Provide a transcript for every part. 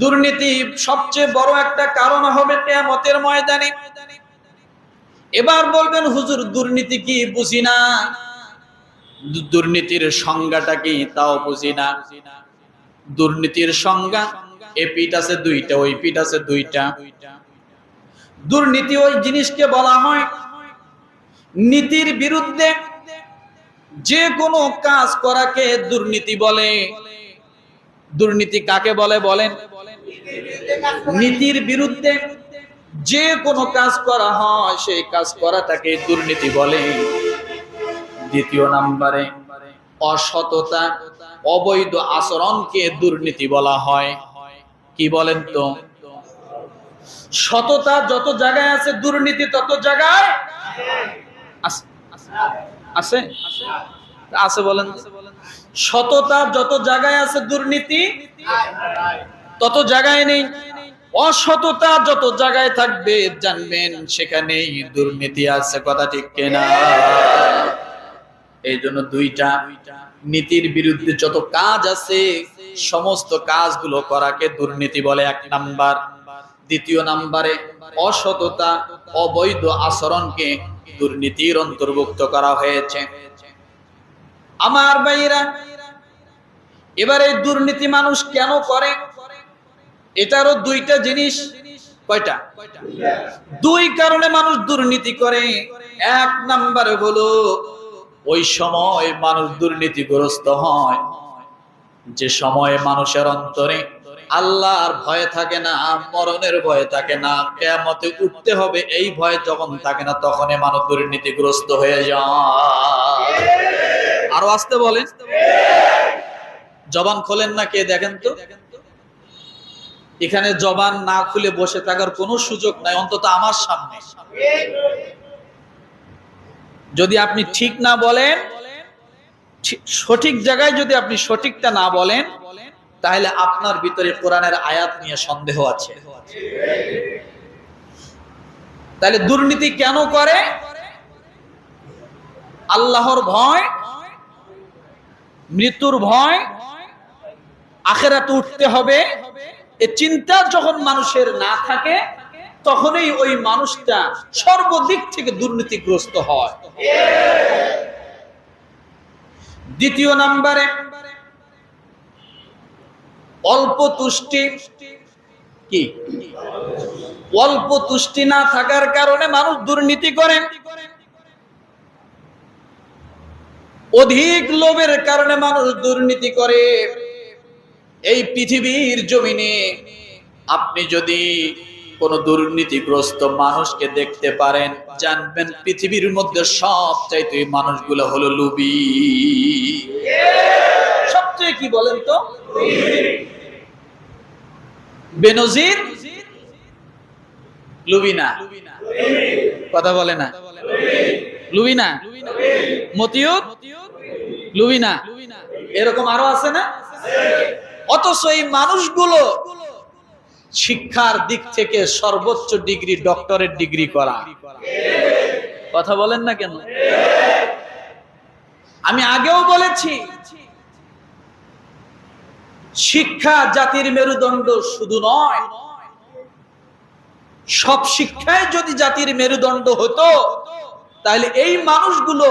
দুর্নীতি সবচেয়ে বড় একটা কারণ হবে কেয়ামতের ময়দানে। এবার বলবেন, হুজুর, দুর্নীতি কি বুঝি না? দুর্নীতির সংজ্ঞাটা কি তাও বুঝি না। দুর্নীতির সংজ্ঞা, এ পিঠ আছে দুইটা, ওই পিঠ আছে দুইটা। দুর্নীতি ওই জিনিসকে বলা হয়, নীতির বিরুদ্ধে যে কোনো কাজ করাকে দুর্নীতি বলে। দুর্নীতি কাকে বলে বলেন? নীতির বিরুদ্ধে যে কোনো কাজ করা হয়, সেই কাজ করাটাকে দুর্নীতি বলে। দ্বিতীয় নাম্বারে, অসততা, অবৈধ আচরণকে দুর্নীতি বলা হয়। কি বলেন তো? সততা যত জায়গায় আছে, দুর্নীতি তত জায়গায় আছে? আছে বলেন সততা যত জায়গায় আছে দুর্নীতি, তত জায়গায় নেই। অসততা যত জায়গায় থাকবে জানবেন সেখানেই দুর্নীতি আছে, কথা ঠিক কেনা? এই জন্য দুইটা নীতির বিরুদ্ধে যত কাজ আছে, সমস্ত কাজগুলো করাকে দুর্নীতি বলে এক নাম্বার। দ্বিতীয় নাম্বারে অসততা, অবৈধ আচরণকে দুর্নীতির অন্তর্ভুক্ত করা হয়েছে। আমার ভাইরা এবার এই দুর্নীতি মানুষ কেন করে? এটারও দুইটা জিনিস। কয়টা? দুই কারণে মানুষ দুর্নীতি করে। এক নাম্বারে হলো, ওই সময় মানুষ দুর্নীতিগ্রস্ত হয়। যে সময়ে মানুষের অন্তরে আল্লাহর ভয় থাকে না, মরণের ভয় থাকে না কেমতে উঠতে হবে, এই ভয় যখন থাকে না, তখনই মানুষ দুর্নীতিগ্রস্ত হয়ে যায়। আরও আসতে বলেন। জবান খোলেন না কে, দেখেন তো। এখানে জবান না খুলে বসে থাকার কোনো সুযোগ নাই, অন্তত আমার সামনে। যদি আপনি ঠিক না বলেন সঠিক জায়গায় যদি আপনি সঠিকটা না বলেন, তাহলে আপনার ভিতরে কোরআনের আয়াত নিয়ে সন্দেহ আছে। তাহলে দুর্নীতি কেন করে? আল্লাহর ভয় মৃত্যুর ভয় আখেরাতে উঠতে হবে। এ চিন্তা যখন মানুষের না থাকে, তখনই ওই মানুষটা সর্বদিক থেকে দুর্নীতিগ্রস্ত হয়। দ্বিতীয় নাম্বারে, অল্প তুষ্টি কি? অল্প তুষ্টি না থাকার কারণে মানুষ দুর্নীতি করে। অধিক লোভের কারণে মানুষ দুর্নীতি করে। এই পৃথিবীর জমিনে আপনি যদি কোন দুর্নীতিগ্রস্ত মানুষকে দেখতে পারেন, জানবেন পৃথিবীর মধ্যে সবচাইতে এই মানুষগুলো হলো লুবি। সবচেয়ে কি বলেন তো? বেনজির? লুবিনা কথা বলে না। লুবিনা? মতিউর? লুবিনা? এরকম আরও আছে না? অথচ এই মানুষগুলো শিক্ষার দিক থেকে সর্বোচ্চ ডিগ্রি, ডক্টরেট ডিগ্রি করা। কথা বলেন না কেন? আমি আগেও বলেছি, শিক্ষা জাতির মেরুদণ্ড শুধু নয়, সব শিক্ষায় যদি জাতির মেরুদণ্ড হতো তাহলে এই মানুষগুলো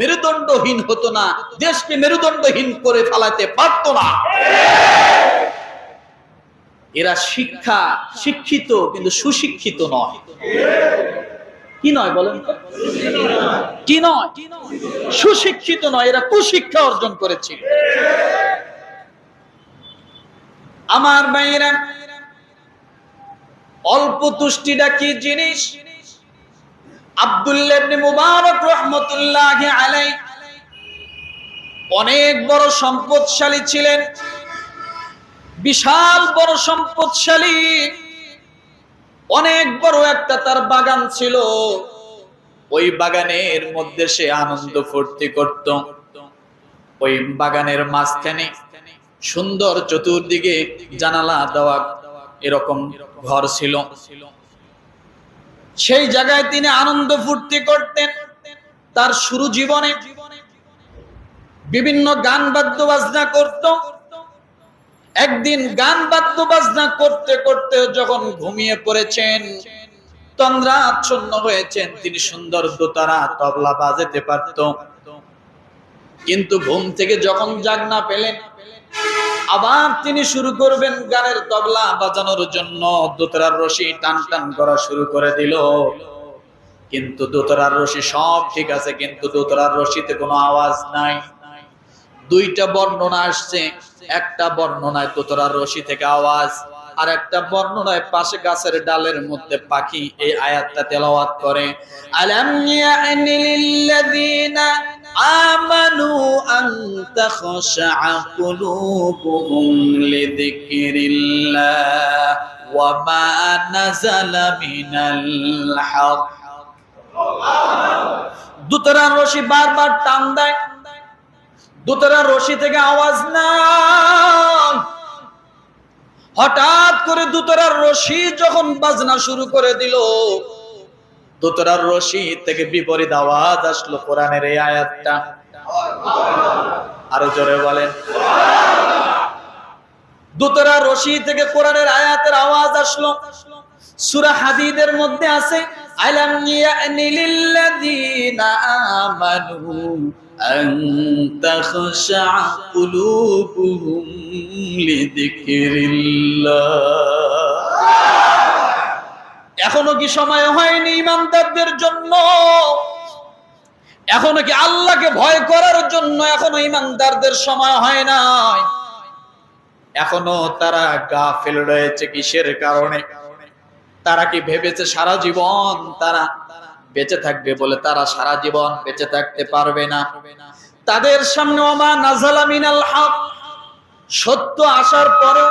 মেরুদণ্ডহীন হতো না, দেশকে মেরুদণ্ডহীন করে ফেলাতে পারতো না। এরা শিক্ষা, শিক্ষিত, কিন্তু সুশিক্ষিত নয়। কি নয় বলেন কি নয়? সুশিক্ষিত নয়, এরা কুশিক্ষা অর্জন করেছিল আমার মেয়েরা, অল্প তুষ্টিটা কি জিনিস? আব্দুল্লাহ ইবনে মুবারক রহমতুল্লাহ আলাই অনেক বড় সম্পদশালী ছিলেন, বিশাল বড় সম্পদশালী, অনেক বড় একটা তার বাগান ছিল। ওই বাগানের মধ্যে সে আনন্দ ফুর্তি করত। ওই বাগানের মাঝখানে সুন্দর চতুর্দিকে জানালা দেওয়া এরকম ঘর ছিল। সেই জায়গায় তিনি আনন্দ ফুর্তি করতেন তার শুরু জীবনে। বিভিন্ন গান বাদ্য বাজনা করত। একদিন গান বাদ্য বাজনা করতে করতে যখন ঘুমিয়ে পড়েছেন, তন্দ্রাচ্ছন্ন হয়েছেন, তিনি সুন্দর দোতারা তবলা বাজাতে পারত। কিন্তু ঘুম থেকে যখন জাগ না পেলেন আবার তিনি শুরু করবেন গানের তবলা বাজানোর জন্য। দোতরার রশি টান টান করা শুরু করে দিল। কিন্তু দোতরার রশি সব ঠিক আছে, কিন্তু দোতরার রশিতে কোনো আওয়াজ নাই। দুইটা বর্ণনা আসছে। একটা বর্ণনায় দোতরার রশি থেকে আওয়াজ, আর একটা বর্ণনায় পাশে গাছের ডালের মধ্যে পাখি এই আয়াতটা তেলাওয়াত করে। আলাম ইয়ানি লিল্লাযিনা আমানু আন তাখশা কুলুবুহুম লিযিকরিল্লাহ ওয়া মা নাযালা মিনাল হক। দোতরার রশি বারবার টান দেয়। দোতরা রশি থেকে আওয়াজ না হঠাৎ করে দুতরার রশি যখন বাজনা শুরু করে দিল দুতরার রশি থেকে বিপরীত আওয়াজ আসলো কোরআনের এই আয়াতটা। আরও জোরে বলেন। দুতরা রশি থেকে কোরআনের আয়াতের আওয়াজ আসলো। সূরা হাদিদের মধ্যে আছে, আলাম ইয়ানি লিল্লাযিনা আমানু আন তাখশা কুলুবুহুম লিযিকরিল্লাহ। এখনও কি সময় হয়নি ইমানদারদের জন্য? এখনও কি আল্লাহকে ভয় করার জন্য এখনও ইমানদারদের সময় হয় নাই? এখনও তারা গাফেল রয়েছে কিসের কারণে? তারা কি ভেবেছে সারা জীবন তারা বেঁচে থাকবে বলে তারা সারা জীবন বেঁচে থাকতে পারবে না? তাদের সামনে ওমা নাজালা মিনাল হক। সত্য আসার পরেও,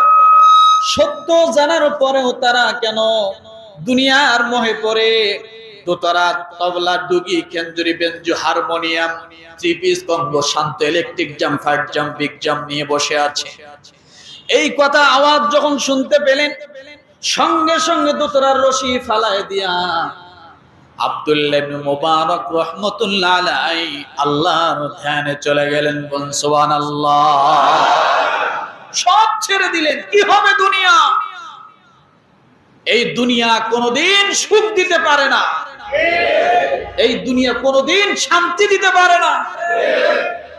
সত্য জানার পরেও তারা কেন দুনিয়ার মোহে পড়ে। দোতারা তবলা, ডুগি খেঞ্জুরি বেঞ্জু, হারমোনিয়াম থ্রি পিস শান্ত, electric jam, fire jam, big jam নিয়ে বসে আছে। এই কথা আওয়াজ যখন শুনতে পেলেন, সঙ্গে সঙ্গে দোতরার রশি ফালায় দিয়া আব্দুল্লাহ মুবারক রাহমাতুল্লাহ আলাইহি আল্লাহর ধ্যানে চলে গেলেন বল সুবহানাল্লাহ। সব ছেড়ে দিলেন, কি হবে দুনিয়া? এই দুনিয়া কোনোদিন সুখ দিতে পারে না। এই দুনিয়া কোনোদিন শান্তি দিতে পারে না।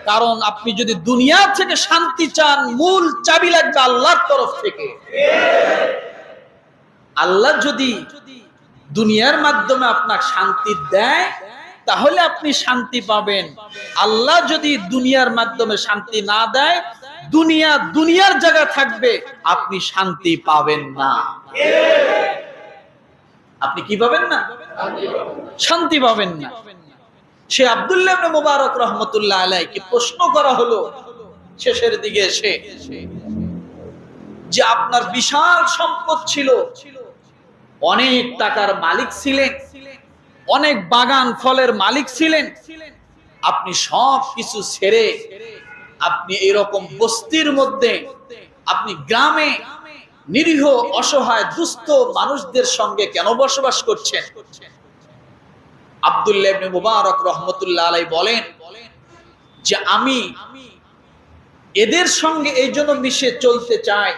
কারণ আপনি যদি দুনিয়া থেকে শান্তি চান, মূল চাবি লাগবে আল্লাহর তরফ থেকে। আল্লাহ যদি দুনিয়ার মাধ্যমে আপনার শান্তি দেয়, তাহলে আপনি শান্তি পাবেন। আল্লাহ যদি দুনিয়ার মাধ্যমে শান্তি না দেয় দুনিয়া দুনিয়ার জায়গা থাকবে, আপনি শান্তি পাবেন না। আপনি কি পাবেন না? শান্তি পাবেন না। সে আব্দুল্লাহ মুবারক রহমতুল্লাহ আলাইকে প্রশ্ন করা হলো, শেষের দিকে এসে, যে আপনার বিশাল সম্পদ ছিল, অনেক টাকার মালিক ছিলেন, অনেক বাগান ফলের মালিক ছিলেন, আপনি সব কিছু ছেড়ে আপনি এরকম বস্তির মধ্যে, আপনি গ্রামে নিরীহ, অসহায়, দুস্থ মানুষদের সঙ্গে কেন বসবাস করছেন? আব্দুল্লাহ মুবারক রহমতুল্লাহ আলাই বলেন যে আমি এদের সঙ্গে এই জন্য মিশে চলতে চাই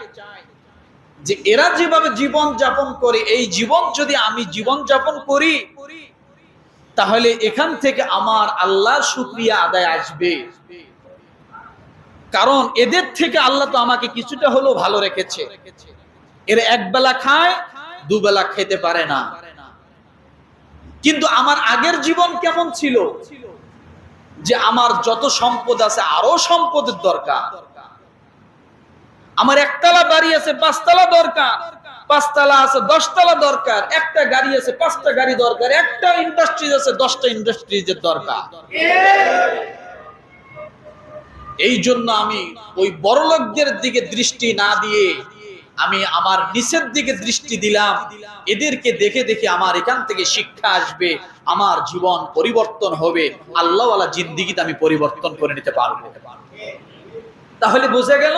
যে এরা যেভাবে জীবন যাপন করে, এই জীবন যদি আমি জীবন যাপন করি, তাহলে এখান থেকে আমার আল্লাহ শুক্রিয়া আদায় আসবে। কারণ এদের থেকে আল্লাহ তো আমাকে কিছুটা হলেও ভালো রেখেছে। এর এক বেলা খায়, দুবেলা খেতে পারে না। কিন্তু আমার আগের জীবন কেমন ছিল? যে আমার যত সম্পদ আছে আরও সম্পদের দরকার। আমার একতলা বাড়ি আছে, পাঁচতলা দরকার। পাঁচতলা আছে, দশতলা দরকার। একটা গাড়ি আছে, পাঁচটা গাড়ি দরকার। একটা ইন্ডাস্ট্রিজ আছে, দশটা ইন্ডাস্ট্রিজের দরকার। এই জন্য আমি ওই বড়লোকদের দিকে দৃষ্টি না দিয়ে আমি আমার নিচের দিকে দৃষ্টি দিলাম। এদেরকে দেখে দেখে আমার এখান থেকে শিক্ষা আসবে, আমার জীবন পরিবর্তন হবে। আল্লাহওয়ালা জিন্দিগিতে আমি পরিবর্তন করে নিতে পারব। তাহলে বোঝা গেল?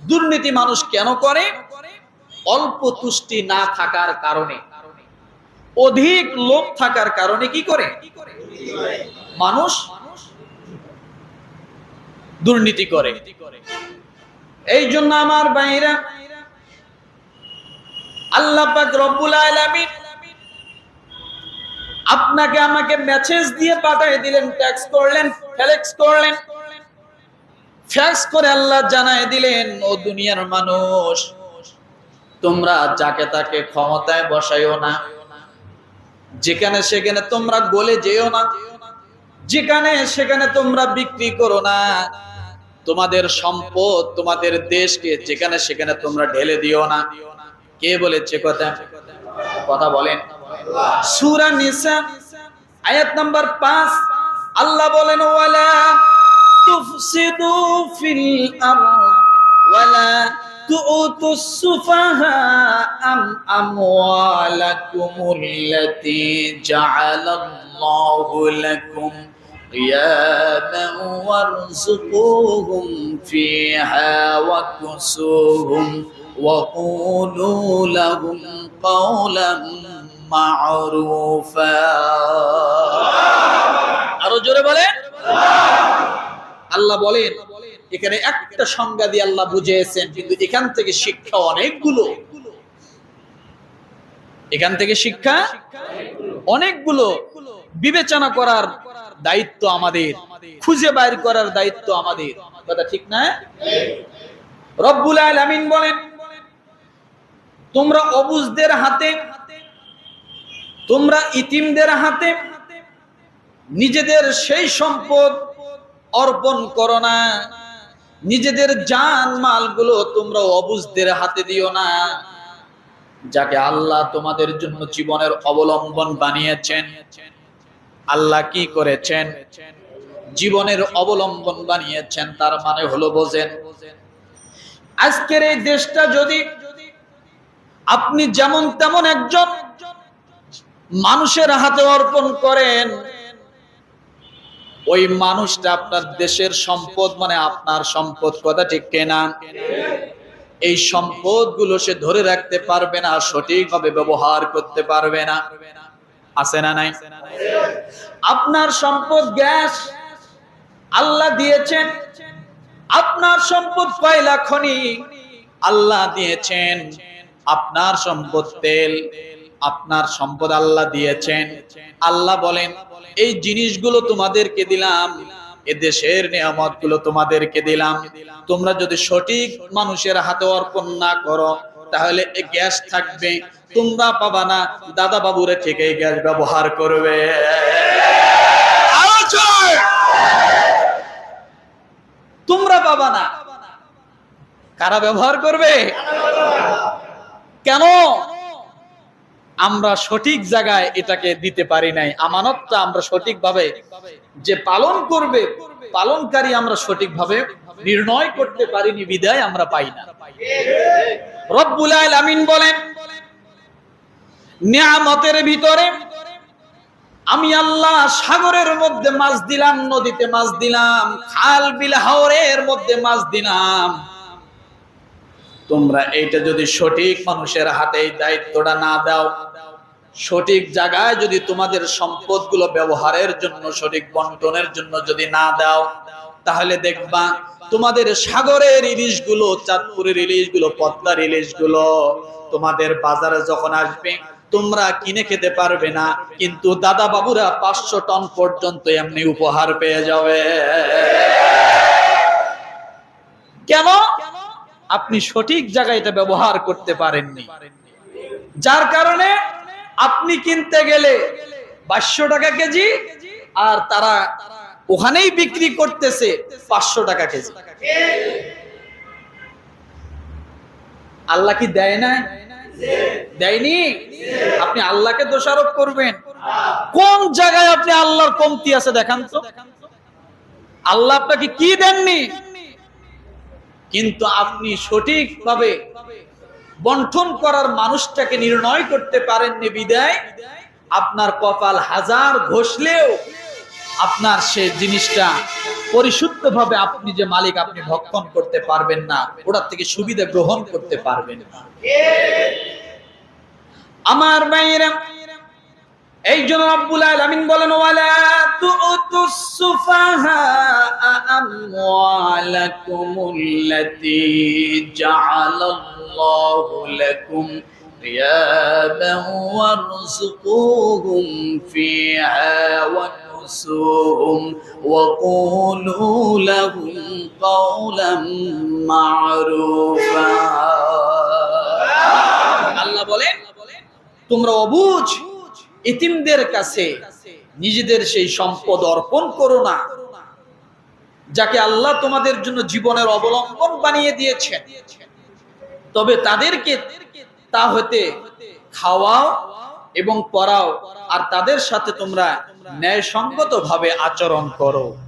দুর্নীতি মানুষ কেন করে? অল্প তুষ্টি না থাকার কারণে। অধিক লোভ থাকার কারণে কি করে? মানুষ দুর্নীতি করে। এই জন্য আমার বাইরা আল্লাহ রব্বুল আপনাকে আমাকে মেসেজ দিয়ে পাঠিয়ে দিলেন ট্যাক্স করলেন ফ্লেক্স করলেন। ফ্যাক্স করে আল্লাহ দিলেন, ও দুনিয়ার মানুষ, তোমরা যাকে তাকে ক্ষমতায় বসাইও না। যেখানে সেখানে তোমরা গলে যেও না। যেখানে সেখানে তোমরা বিক্রি করো না। তোমাদের সম্পদ তোমাদের দেশকে যেখানে সেখানে তোমরা ঢেলে দিও না কে বলেছে কথা কথা বলেন সূরা নিসা আয়াত নাম্বার 5 আল্লাহ বলেন ওয়ালা তুফসিদু ফিল আরদ ওয়ালা تؤتوا السفهاء أم أموالكم التي جعل الله لكم قياما وارزقوهم فيها وكسوهم وقولوا لهم قولا معروفا আরো জোরে বলেন আল্লাহ বলেন এখানে একটা সংজ্ঞা দিয়ে আল্লাহ বুঝিয়েছেন কিন্তু এখান থেকে শিক্ষা অনেকগুলো এখান থেকে শিক্ষা অনেকগুলো বিবেচনা করার দায়িত্ব আমাদের। খুঁজে বাইর করার দায়িত্ব আমাদের। কথা ঠিক না? রব্বুল আলামিন বলেন, তোমরা অবুজদের হাতে, তোমরা ইতিমদের হাতে নিজেদের সেই সম্পদ অর্পণ করো না। নিজেদের জান মালগুলো তোমরা অবুজদের হাতে দিও না। যাকে আল্লাহ তোমাদের জন্য জীবনের অবলম্বন বানিয়েছেন। আল্লাহ কি করেছেন? জীবনের অবলম্বন বানিয়েছেন, তার মানে হলো বোঝেন, আজকের এই দেশটা যদি আপনি যেমন তেমন একজন মানুষের হাতে অর্পণ করেন, ওই মানুষটা আপনার দেশের সম্পদ মানে আপনার সম্পদ, কথা ঠিক কেনা? এই সম্পদগুলো সে ধরে রাখতে পারবে না, সঠিকভাবে ব্যবহার করতে পারবে না। আছে না নাই? আপনার সম্পদ গ্যাস। আল্লাহ দিয়েছেন। আপনার সম্পদ কয়লা, খনি? আল্লাহ দিয়েছেন। আপনার সম্পদ তেল। আপনার সম্পদ আল্লাহ দিয়েছেন। আল্লাহ বলেন, এই জিনিসগুলো তোমাদেরকে দিলাম। এ দেশের নিয়ামতগুলো তোমাদেরকে দিলাম। তোমরা যদি সঠিক মানুষের হাতে অর্পণ না করো তাহলে গ্যাস থাকবে। তোমরা পাবা না দাদা বাবুরে এই গ্যাস ব্যবহার করবে। তোমরা পাবা না। কারা ব্যবহার করবে? কেন? আমরা সঠিক জায়গায় এটাকে দিতে পারি নাই। আমানতটা আমরা সঠিকভাবে যে পালন করবে পালনকারী আমরা সঠিকভাবে নির্ণয় করতে পারিনি, বিদায় আমরা পাই না। রব্বুল আমিন বলেন, নিয়ামতের ভিতরে আমি আল্লাহ সাগরের মধ্যে মাছ দিলাম, নদীতে মাছ দিলাম, খাল বিল হাওরের মধ্যে মাছ দিলাম। তোমরা এইটা যদি সঠিক মানুষের হাতে দায়িত্বটা না দাও সঠিক জায়গায় যদি তোমাদের সম্পদগুলো ব্যবহারের জন্য, সঠিক বন্টনের জন্য যদি না দাও, তাহলে দেখবা তোমাদের সাগরের ইলিশগুলো, চাঁদপুরের ইলিশগুলো, পদ্মার ইলিশগুলো তোমাদের বাজারে যখন আসবে, তোমরা কিনে খেতে পারবে না, কিন্তু দাদা বাবুরা পাঁচশো টন পর্যন্ত এমনি উপহার পেয়ে যাবে। কেন? আপনি সঠিক জায়গায় এটা ব্যবহার করতে পারেননি। যার কারণে আপনি কিনতে গেলে বাইশশো টাকা কেজি আর তারা ওখানেই বিক্রি করতেছে পাঁচশো টাকা কেজি। আল্লাহ কি দেয় না? দেয়নি? আপনি আল্লাহকে দোষারোপ করবেন। কোন জায়গায় আপনি আল্লাহর কমতি আছে দেখান তো। আল্লাহ আপনাকে কি দেননি? কিন্তু আপনি সঠিকভাবে বন্টন করার মানুষটাকে নির্ণয় করতে পারেননি বিদায়। আপনার কপাল হাজার ঘষলেও আপনার সে জিনিসটা পরিশুদ্ধভাবে আপনি যে মালিক, আপনি ভক্ষণ করতে পারবেন না, ওটার থেকে সুবিধা গ্রহণ করতে পারবেন না। আমার মায়েরা এই জন্য রব্বুল আলামিন বলেন ওয়ালা তুতুস সুফাহা আমওয়ালাকুমুল্লাতী জাআলাল্লাহু লাকুম قياما وارزقوهم فيها ونسوهم وقولوا لهم قولا معروفا আল্লাহ বলেন তোমরা অবুঝ ইতিমদের কাছে নিজেদের সেই সম্পদ অর্পণ করো না। যাকে আল্লাহ তোমাদের জন্য জীবনের অবলম্বন বানিয়ে দিয়েছে তবে তাদেরকে তা হতে খাওয়াও এবং পড়াও, আর তাদের সাথে তোমরা ন্যায়সঙ্গত ভাবে আচরণ করো।